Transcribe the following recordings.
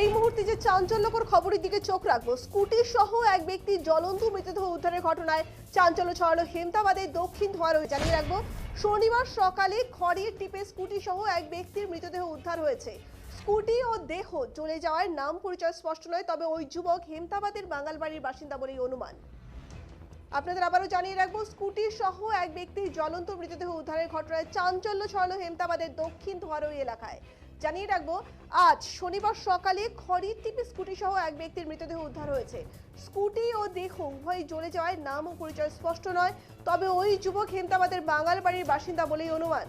এই মুহূর্তে যে চাঞ্চল্যকর খবরের দিকে চোখ রাখব, স্কুটি সহ এক ব্যক্তি জ্বলন্ত মৃতদেহ উদ্ধারের ঘটনায় চাঞ্চল্য ছড়ালো হেমতাবাদের দক্ষিণ ধোয়ারও জানিয়ে রাখব, শনিবার সকালে খড়ির টিপে স্কুটি সহ এক ব্যক্তির মৃতদেহ উদ্ধার হয়েছে। স্কুটি ও দেহ চলে যাওয়ার নাম পরিচয় স্পষ্ট নয়, তবে ওই যুবক হেমতাবাদের বাঙালবাড়ির বাসিন্দা বলেই অনুমান। আপনাদের আবারও জানিয়ে রাখব, স্কুটি সহ এক ব্যক্তির জ্বলন্ত মৃতদেহ উদ্ধারের ঘটনায় চাঞ্চল্য ছড়ালো হেমতাবাদের দক্ষিণ ধোয়ারই এলাকায়। জানিয়ে রাখব, আজ শনিবার সকালে খড়ির টিপে স্কুটি সহ এক ব্যক্তির মৃতদেহ উদ্ধার হয়েছে। স্কুটি ও দেহ উভয় জ্বলে যাওয়ায় নাম ও পরিচয় স্পষ্ট নয়, তবে ওই যুবক হেন্তাবাদের বাঙাল বাড়ির বাসিন্দা বলেই অনুমান।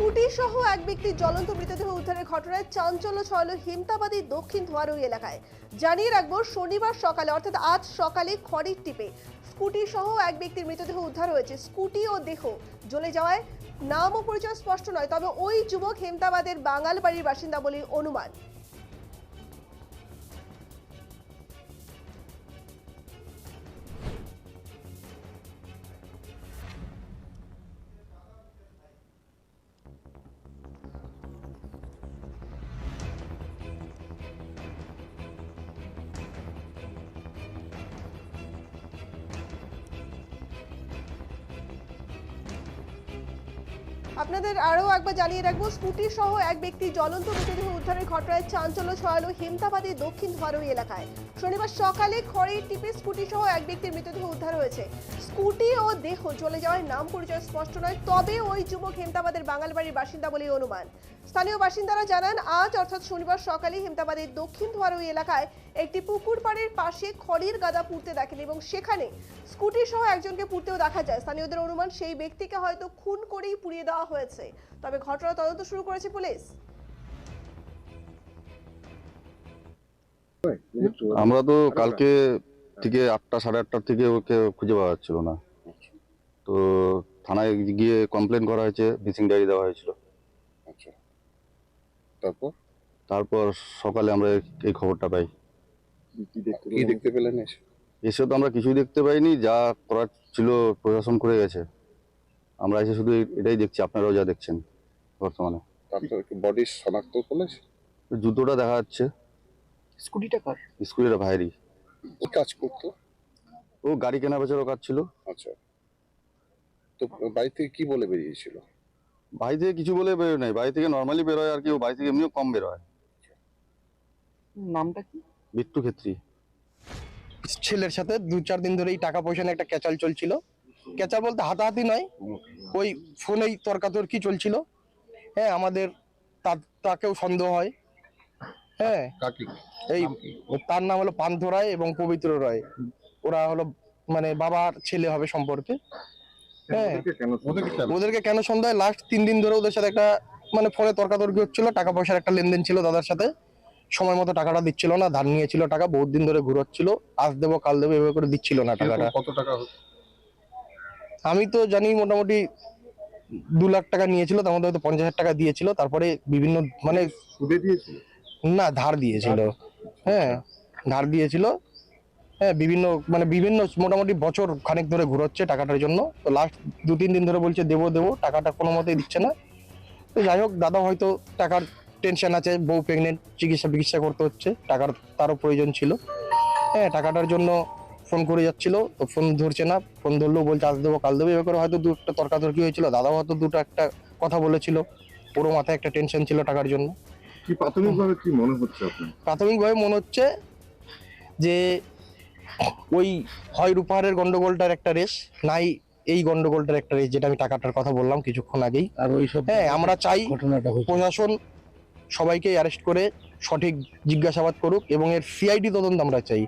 স্কুটি সহ এক ব্যক্তির জ্বলন্ত মৃতদেহ উদ্ধারের ঘটনায় চাঞ্চল্য ছড়ালো হেমতাবাদী দক্ষিণ ধোয়ারুই এলাকায়। জানিয়ে রাখব, শনিবার সকালে, অর্থাৎ আজ সকালে খড়ির টিপে স্কুটি সহ এক ব্যক্তির মৃতদেহ উদ্ধার হয়েছে। স্কুটি ও দেহ জ্বলে যাওয়ায় নাম ও পরিচয় স্পষ্ট নয়, তবে ওই যুবক হেমতাবাদের বাঙাল বাড়ির বাসিন্দা বলে অনুমান। আপনাদের আরও একবার জানিয়ে রাখব স্কুটি সহ এক ব্যক্তি জ্বলন্ত মৃতদেহ উদ্ধারের ঘটনায় চাঞ্চল্য ছড়ালো হেমতাবাদী দক্ষিণ ধরই এলাকায়। শনিবার সকালে খড়ের টিপে স্কুটি সহ এক ব্যক্তির মৃতদেহ উদ্ধার হয়েছে। স্কুটি ও দেহ চলে যাওয়ার নাম পরিচয় স্পষ্ট নয়, তবে ওই যুবক হেমতাবাদের বাঙাল বাড়ির বাসিন্দা বলে অনুমান। স্থানীয় বাসিন্দারা জানান, আজ অর্থাৎ শনিবার সকালে হেমতাবাদের দক্ষিণ ধোয়ারই এলাকায় একটি পুকুর পাড়ের পাশে খড়ির গাদা পুড়তে দেখেন এবং সেখানে স্কুটি সহ একজনকে পুড়তেও দেখা যায়। স্থানীয়দের অনুমান, সেই ব্যক্তিকে হয়তো খুন করেই পুড়িয়ে দেওয়া হয়েছে। তবে ঘটনা তদন্ত শুরু করেছে পুলিশ। আমরা তো কালকে থেকে আটটা সাড়ে আটটার থেকে ওকে খুঁজে পাওয়া যাচ্ছিল না। তো থানায় গিয়ে কমপ্লেন করা হয়েছে মিসিং ডায়েরি দেওয়া হয়েছিল। আচ্ছা। তারপর? তারপর সকালে আমরা এই খবরটা পাই। কি দেখতে পেলেন? এসে? তো আমরা কিছুই দেখতে পাইনি যা করার ছিল প্রশাসন করে গেছে। আমরা এসে শুধু এটাই দেখছি আপনারাও যা দেখছেন বর্তমানে। বডি শনাক্ত করলেন জুতোটা দেখা যাচ্ছে। স্কুটিটা কার? স্কুলের ভাইরি কি কাজ করতো? ও গাড়ি কেনা বেচারও কাজ ছিল। আচ্ছা। তো বাড়ি থেকে কি বলে বেরিয়েছিল? বাড়ি থেকে কিছু বলে বেরোয় নাই। বাড়ি থেকে নর্মালি বেরোয় আর কি ও বাড়ি থেকে এমনিও কম বেরোয়। নামটা কি? মৃত্যু ক্ষেত্রে। ছেলের সাথে দু চার দিন ধরেই টাকা পয়সা নিয়ে একটা ক্যাচাল চলছিল। ক্যাচাল বলতে হাতাহাতি নয় ওই ফোনেই তর্কাতর্কি চলছিল। হ্যাঁ আমাদের তাকেও সন্দেহ হয়। হ্যাঁ। কাকি। এই তার নাম হলো পান্থ রায় এবং পবিত্র রায়। ওরা হলো মানে বাবার ছেলে হবে সম্পর্কে। হ্যাঁ। ওদেরকে কেন ওদেরকে কেন? সন্ধ্যায় লাস্ট তিন দিন ধরে ওদের সাথে একটা মানে ফোনে তর্কাতর্কি হচ্ছিল টাকা পয়সার একটা লেনদেন ছিল দাদার সাথে। সময় মতো টাকাটা দিচ্ছিল না ধার নিয়েছিল টাকা বহুত দিন ধরে ঘুরোচ্ছিল। আজ দেবো কাল দেবো এভাবে করে দিচ্ছিল না টাকাটা। কত টাকা আমি তো জানি মোটামুটি দু লাখ টাকা নিয়েছিল তার মধ্যে হয়তো পঞ্চাশ হাজার টাকা দিয়েছিল তারপরে বিভিন্ন মানে সুদে দিয়েছিল? না ধার দিয়েছিল। হ্যাঁ ধার দিয়েছিল। হ্যাঁ বিভিন্ন মানে বিভিন্ন মোটামুটি বছর খানিক ধরে ঘুরোচ্ছে টাকাটার জন্য। তো লাস্ট দু তিন দিন ধরে বলছে দেবো দেবো টাকাটা কোনো মতেই দিচ্ছে না। তো যাই হোক দাদা হয়তো টাকার টেনশন আছে বউ প্রেগনেন্ট চিকিৎসা চিকিৎসা করতে হচ্ছে টাকার তারও প্রয়োজন ছিল। হ্যাঁ টাকাটার জন্য ফোন করে যাচ্ছিল তো ফোন ধরছে না ফোন ধরলেও বলছে আজ দেবো কাল দেবো এভাবে করে হয়তো দুটো তর্কাতর্কি হয়েছিল দাদাও হয়তো দুটো একটা কথা বলেছিল। পুরো মাথায় একটা টেনশন ছিল টাকার জন্য। কি প্রাথমিকভাবে কি মনে হচ্ছে আপনার? প্রাথমিকভাবে মনে হচ্ছে যে ওই হয় রূপাহারের গন্ডগোলটার একটা রেস নাই এই গন্ডগোলটার একটা রেস যেটা আমি টাকাটার কথা বললাম কিছুক্ষণ আগেই। আর ওইসব হ্যাঁ আমরা চাই ঘটনাটা হয়েছে। প্রশাসন সবাইকে অ্যারেস্ট করে সঠিক জিজ্ঞাসাবাদ করুক এবং এর সিআইডি তদন্ত আমরা চাই।